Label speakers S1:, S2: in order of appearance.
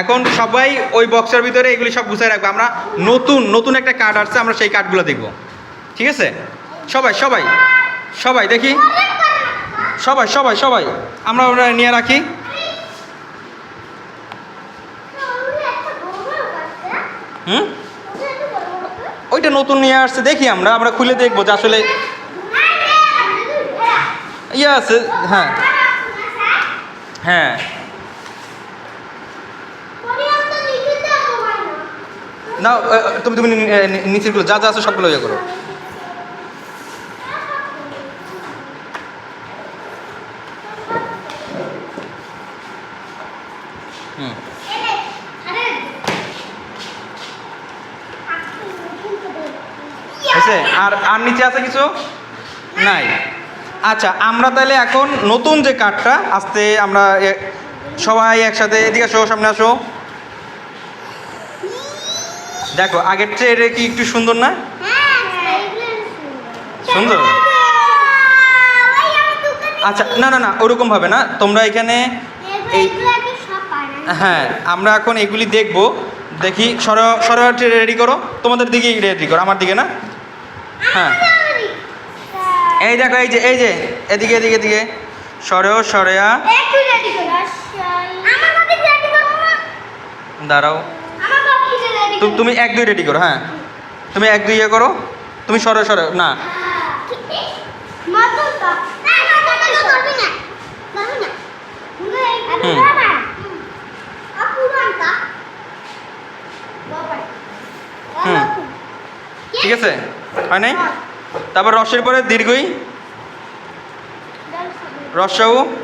S1: এখন সবাই ওই বক্সের ভিতরে এগুলি সব গুছাই রাখব। আমরা নতুন নতুন একটা কার্ড আসছে, আমরা সেই কার্ডগুলো দেখব। ঠিক আছে? সবাই সবাই সবাই দেখি। সবাই সবাই সবাই, আমরা ওরা নিয়ে রাখি। হুম? ওইটা নতুন নিয়ে আসছে, দেখি আমরা আমরা খুলে দেখব যে আসলে ইয়ে আছে হ্যাঁ। হ্যাঁ। না তুমি তুমি নিচেরগুলো, যা যা আছে সবগুলো ইয়ে করো। হয়েছে? আর আর নিচে আছে কিছু? নাই। আচ্ছা আমরা তাহলে এখন নতুন যে কার্ডটা আসতে আমরা সবাই একসাথে এদিকে আসো, সামনে আসো। দেখো আগের চেয়ে এটা কি একটু সুন্দর না? সুন্দর? আচ্ছা না না না ওরকম ভাবে না। তোমরা এখানে এই হ্যাঁ আমরা এখন এগুলি দেখব। দেখি সর সরাটি রেডি করো। তোমাদের দিকে রেডি করো আমার দিকে না? হ্যাঁ। এই দেখো এই যে এই যে এদিকে এদিকে এদিকে। সরেও সরেয়া। দাঁড়াও। তুমি এক, দুই রেডি করো হ্যাঁ। তুমি এক, দুই ইয়ে করো। তুমি সরে সরে, না। হুম। ঠিক আছে? হয় নাই? তারপর রসের পরে দীর্ঘই। রসাউ